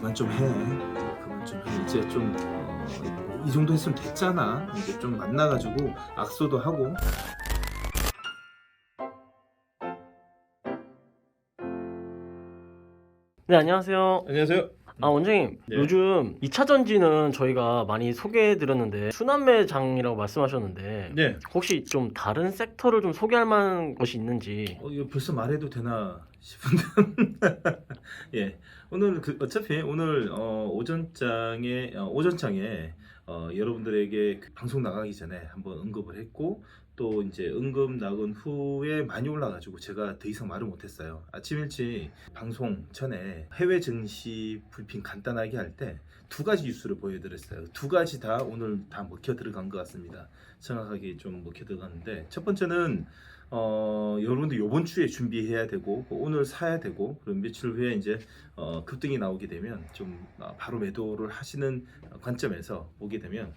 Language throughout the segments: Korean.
그만 좀 해. 그만 좀 해. 이제 좀이 정도 했으면 됐잖아. 이제 좀 만나가지고 악수도 하고. 네 안녕하세요. 안녕하세요. 아 원장님 네. 요즘 2차 전지는 저희가 많이 소개해드렸는데 수남매장이라고 말씀하셨는데 네. 혹시 좀 다른 섹터를 좀 소개할 만한 것이 있는지 어, 이거 벌써 말해도 되나 싶은데. 예. 오늘 그 어차피 오늘 어, 오전장에 어, 오전장에 어, 여러분들에게 그 방송 나가기 전에 한번 언급을 했고 또 이제 언급 나간 후에 많이 올라가지고 제가 더 이상 말을 못했어요. 아침 일찍 방송 전에 해외 증시 불핑 간단하게 할 때 두 가지 뉴스를 보여드렸어요. 두 가지 다 오늘 다 먹혀 들어간 것 같습니다. 정확하게 좀 먹혀 들어갔는데 첫 번째는 어, 여러분들 요번 주에 준비해야 되고 뭐 오늘 사야 되고 그럼 며칠 후에 이제 어, 급등이 나오게 되면 좀 어, 바로 매도를 하시는 관점에서 보게 되면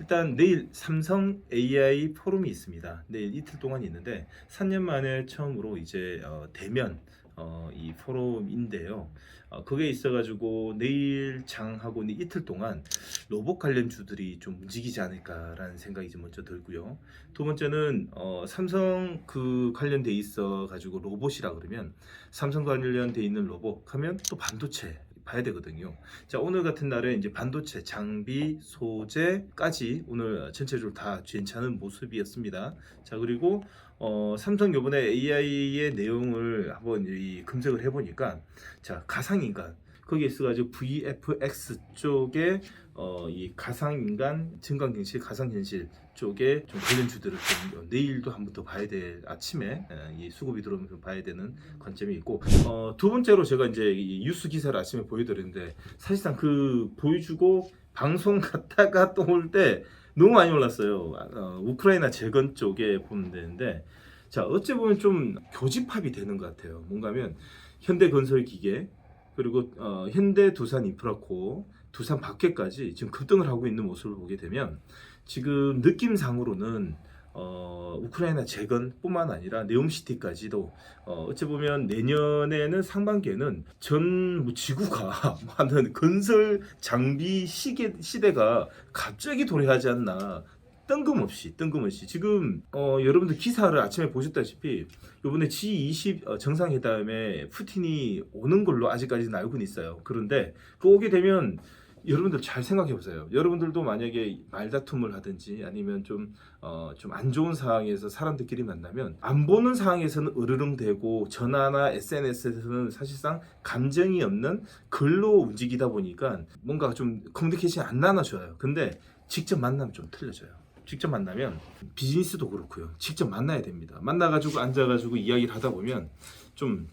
일단 내일 삼성 AI 포럼이 있습니다. 내일 이틀 동안 있는데 3년 만에 처음으로 이제 어, 대면 어, 이 포럼인데요. 어, 그게 있어가지고 내일 장하고 이 이틀 동안 로봇 관련 주들이 좀 움직이지 않을까라는 생각이 좀 먼저 들고요. 두 번째는 어, 삼성 그 관련돼 있어 가지고 로봇이라 그러면 삼성 관련돼 있는 로봇 하면 또 반도체 봐야 되거든요. 자 오늘 같은 날에 이제 반도체 장비 소재까지 오늘 전체적으로 다 괜찮은 모습이었습니다. 자 그리고 어, 삼성 요번에 AI의 내용을 한번 이 검색을 해보니까 자 가상인간 거기에 있어가지고 VFX 쪽에 어, 이 가상인간 증강경실 가상현실 쪽에 좀 관련 주들을 좀 내일도 한번 더 봐야 될 아침에 에, 이 수급이 들어오면 좀 봐야 되는 관점이 있고 어, 두 번째로 제가 이제 이 뉴스 기사를 아침에 보여드렸는데 사실상 그 보여주고 방송 갔다가 또 올 때 너무 많이 올랐어요. 어, 우크라이나 재건 쪽에 보면 되는데 자 어찌 보면 좀 교집합이 되는 것 같아요. 뭔가면 현대건설 기계 그리고 어, 현대 두산 인프라코 두산 밖에까지 지금 급등을 하고 있는 모습을 보게 되면 지금 느낌상으로는 어, 우크라이나 재건뿐만 아니라 네옴시티까지도 어, 어찌 보면 내년에는 상반기에는 전뭐 지구가 하는 건설 장비 시계 시대가 갑자기 도래하지 않나 뜬금없이 뜬금없이 지금 어, 여러분들 기사를 아침에 보셨다시피 이번에 G20 어, 정상회담에 푸틴이 오는 걸로 아직까지는 알고는 있어요. 그런데 그 오게 되면 여러분들 잘 생각해 보세요. 여러분들도 만약에 말다툼을 하든지 아니면 좀 어, 좀 안 좋은 상황에서 사람들끼리 만나면 안 보는 상황에서는 으르렁대고 전화나 SNS에서는 사실상 감정이 없는 글로 움직이다 보니까 뭔가 좀 커뮤니케이션이 안 나눠져요. 근데 직접 만나면 좀 틀려져요. 직접 만나면 비즈니스도 그렇고요. 직접 만나야 됩니다. 만나가지고 앉아가지고 이야기를 하다 보면 좀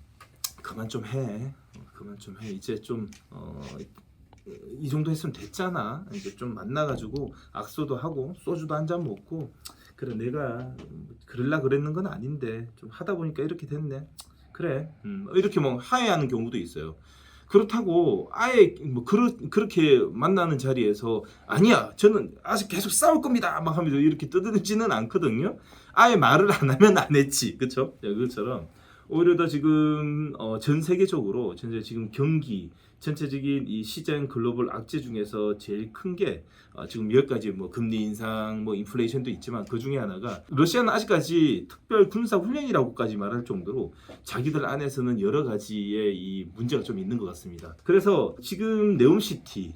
그만 좀 해. 그만 좀 해. 이제 좀 어, 이 정도 했으면 됐잖아. 이제 좀 만나가지고 악수도 하고 소주도 한 잔 먹고 그래 내가 그럴라 그랬는 건 아닌데 좀 하다 보니까 이렇게 됐네. 그래 음, 이렇게 뭐 하해하는 경우도 있어요. 그렇다고 아예 뭐 그렇, 그렇게 만나는 자리에서 아니야 저는 아직 계속 싸울 겁니다 막 하면서 이렇게 떠들지는 않거든요. 아예 말을 안 하면 안 했지 그쵸? 네, 그것처럼 오히려 더 지금 어, 전 세계적으로 전체 지금 경기 전체적인 이 시장 글로벌 악재 중에서 제일 큰게 어, 지금 몇 가지 뭐 금리 인상, 뭐 인플레이션도 있지만 그 중에 하나가 러시아는 아직까지 특별 군사 훈련이라고까지 말할 정도로 자기들 안에서는 여러 가지의 이 문제가 좀 있는 것 같습니다. 그래서 지금 네옴시티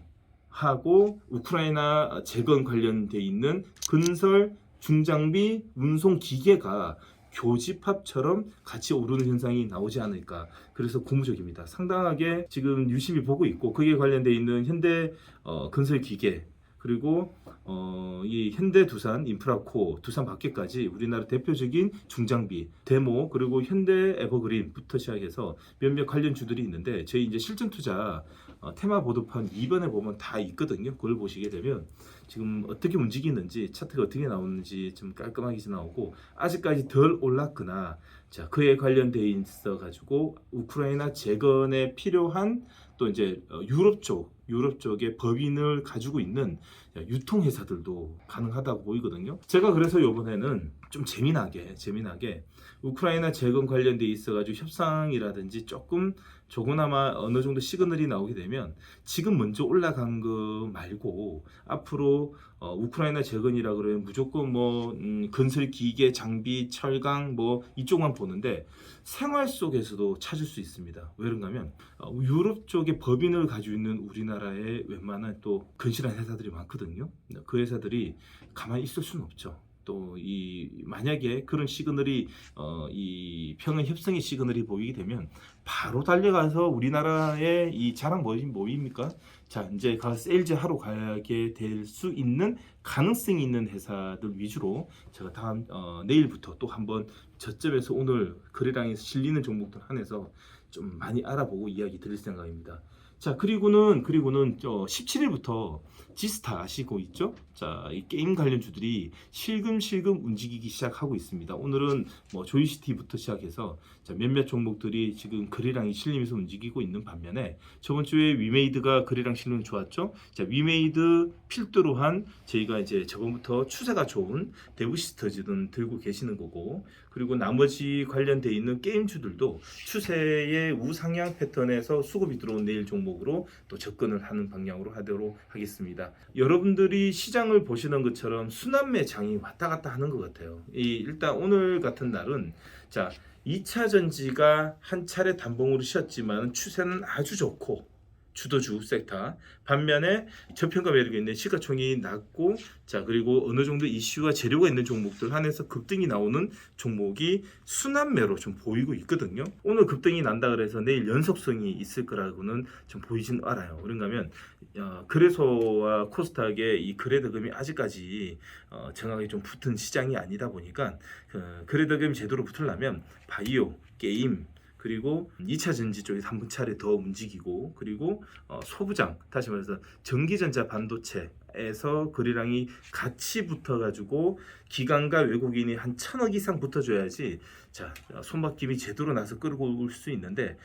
하고 우크라이나 재건 관련돼 있는 건설 중장비 운송 기계가 교집합처럼 같이 오르는 현상이 나오지 않을까. 그래서 고무적입니다. 상당하게 지금 유심히 보고 있고 그에 관련돼 있는 현대 어, 건설 기계 그리고 어, 이 현대 두산 인프라코 두산 밖에까지 우리나라 대표적인 중장비 데모 그리고 현대 에버그린부터 시작해서 몇몇 관련 주들이 있는데 저희 이제 실전 투자 어, 테마 보도판 2번에 보면 다 있거든요. 그걸 보시게 되면 지금 어떻게 움직이는지 차트가 어떻게 나오는지 좀 깔끔하게 나오고 아직까지 덜 올랐거나 자 그에 관련돼 있어 가지고 우크라이나 재건에 필요한 또 이제 어, 유럽 쪽 유럽 쪽의 법인을 가지고 있는 유통 회사들도 가능하다고 보이거든요. 제가 그래서 이번에는 좀 재미나게 재미나게 우크라이나 재건 관련돼 있어가지고 협상이라든지 조금 조금나마 어느 정도 시그널이 나오게 되면 지금 먼저 올라간 거 말고 앞으로 어, 우크라이나 재건이라 그러면 무조건 뭐 음, 건설 기계, 장비, 철강 뭐 이쪽만 보는데 생활 속에서도 찾을 수 있습니다. 왜 그런가면 어, 유럽 쪽에 법인을 가지고 있는 우리나라 에 웬만한 또 건실한 회사들이 많거든요. 그 회사들이 가만히 있을 수는 없죠. 또 이 만약에 그런 시그널이 어, 이 평은 협상의 시그널이 보이게 되면 바로 달려가서 우리나라의 이 자랑 뭐지 뭐입니까? 자 이제 가서 세일즈 하러 가게 될 수 있는 가능성이 있는 회사들 위주로 제가 다음 어, 내일부터 또 한번 저점에서 오늘 거래량이 실리는 종목들 한해서 좀 많이 알아보고 이야기 드릴 생각입니다. 자 그리고는 그리고는 저 17일부터 지스타 아시고 있죠? 자, 이 게임 관련주들이 실금실금 움직이기 시작하고 있습니다. 오늘은 뭐 조이시티부터 시작해서 자, 몇몇 종목들이 지금 거래량이 실리면서 움직이고 있는 반면에 저번 주에 위메이드가 거래량 실리는 좋았죠? 자, 위메이드 필두로 한 저희가 이제 저번부터 추세가 좋은 데브시스터즈든 들고 계시는 거고 그리고 나머지 관련돼 있는 게임주들도 추세의 우상향 패턴에서 수급이 들어온 내일 종목 으로 또 접근을 하는 방향으로 하도록 하겠습니다. 여러분들이 시장을 보시는 것처럼 순환매 장이 왔다 갔다 하는 것 같아요. 이 일단 오늘 같은 날은 자 2차 전지가 한 차례 단봉으로 쉬었지만 추세는 아주 좋고 주도주 섹터 반면에 저평가 매력이 있는 시가총이 낮고 자 그리고 어느 정도 이슈와 재료가 있는 종목들 한해서 급등이 나오는 종목이 순환매로 좀 보이고 있거든요. 오늘 급등이 난다 그래서 내일 연속성이 있을 거라고는 좀 보이진 않아요. 그런가 하면 어, 거래소와 코스닥의 이 거래대금이 아직까지 어, 정확하게 좀 붙은 시장이 아니다 보니까 그 거래대금이 제대로 붙으려면 바이오, 게임 그리고 2차 전지 쪽에서 한 차례 더 움직이고 그리고 어, 소부장 다시 말해서 전기전자 반도체에서 거래량이 같이 붙어가지고 기관과 외국인이 한 천억 이상 붙어줘야지 자 어, 손바뀜이 제대로 나서 끌고 올 수 있는데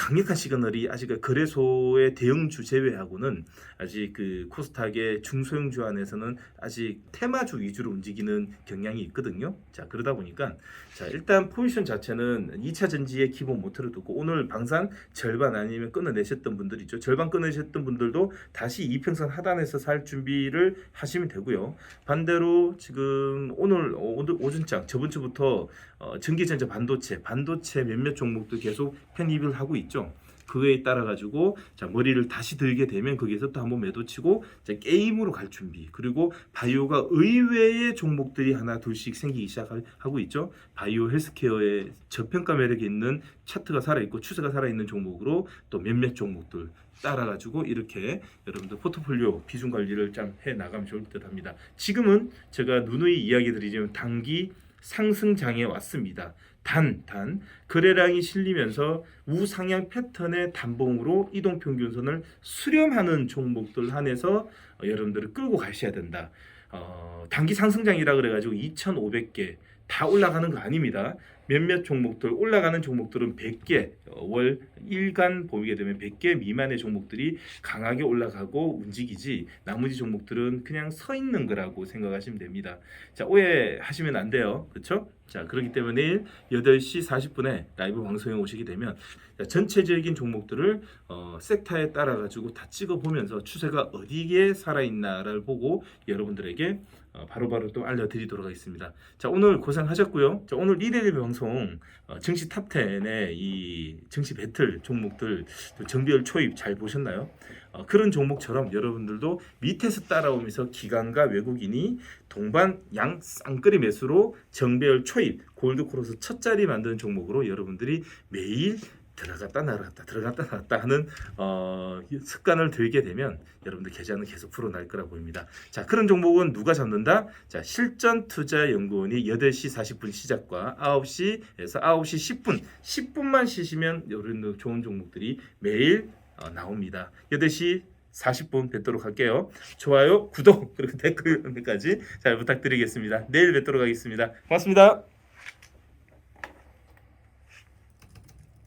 강력한 시그널이 아직 거래소의 대형주 제외하고는 아직 그 코스닥의 중소형주 안에서는 아직 테마주 위주로 움직이는 경향이 있거든요. 자 그러다 보니까 자 일단 포지션 자체는 2차 전지의 기본 모토를 두고 오늘 방산 절반 아니면 끊어내셨던 분들 있죠. 절반 끊어내셨던 분들도 다시 이평선 하단에서 살 준비를 하시면 되고요. 반대로 지금 오늘 오늘 오전장 저번 주부터 어, 전기전자 반도체 반도체 몇몇 종목도 계속 편입을 하고 있 죠. 그에 따라 가지고 자 머리를 다시 들게 되면 거기에서 또 한번 매도치고 자 게임으로 갈 준비 그리고 바이오가 의외의 종목들이 하나 둘씩 생기기 시작하고 있죠 바이오 헬스케어의 저평가 매력이 있는 차트가 살아 있고 추세가 살아 있는 종목으로 또 몇몇 종목들 따라 가지고 이렇게 여러분들 포트폴리오 비중 관리를 좀 해 나가면 좋을 듯합니다 지금은 제가 누누이 이야기 드리지만 단기 상승장에 왔습니다. 단, 단, 거래량이 실리면서 우상향 패턴의 단봉으로 이동평균선을 수렴하는 종목들 한해서 어, 여러분들을 끌고 가셔야 된다. 어, 단기 상승장이라 그래가지고 2,500개 다 올라가는 거 아닙니다. 몇몇 종목들 올라가는 종목들은 100개 어, 월 일간 보이게 되면 100개 미만의 종목들이 강하게 올라가고 움직이지 나머지 종목들은 그냥 서 있는 거라고 생각하시면 됩니다. 자 오해하시면 안 돼요. 그렇죠? 자 그렇기 때문에 내일 8시 40분에 라이브 방송에 오시게 되면 자, 전체적인 종목들을 어, 섹터에 따라 가지고 다 찍어 보면서 추세가 어디에 살아 있나를 보고 여러분들에게 어, 바로바로 또 알려드리도록 하겠습니다. 자 오늘 고생하셨고요. 자 오늘 1일 방송 어, 증시 탑10의 이 증시 배틀 종목들 또 정비열 초입 잘 보셨나요? 어, 그런 종목처럼 여러분들도 밑에서 따라오면서 기관과 외국인이 동반 양 쌍끌이 매수로 정배열 초입 골드 크로스 첫 자리 만드는 종목으로 여러분들이 매일 들어갔다 나갔다 들어갔다 나갔다 하는 어, 습관을 들게 되면 여러분들 계좌는 계속 풀어날 거라 보입니다. 자 그런 종목은 누가 잡는다? 자 실전투자연구원이 8시 40분 시작과 9시에서 9시 10분 10분만 쉬시면 이런 좋은 종목들이 매일 어, 나옵니다. 8시 40분 뵙도록 할게요. 좋아요, 구독 그리고 댓글까지 잘 부탁드리겠습니다. 내일 뵙도록 하겠습니다. 고맙습니다.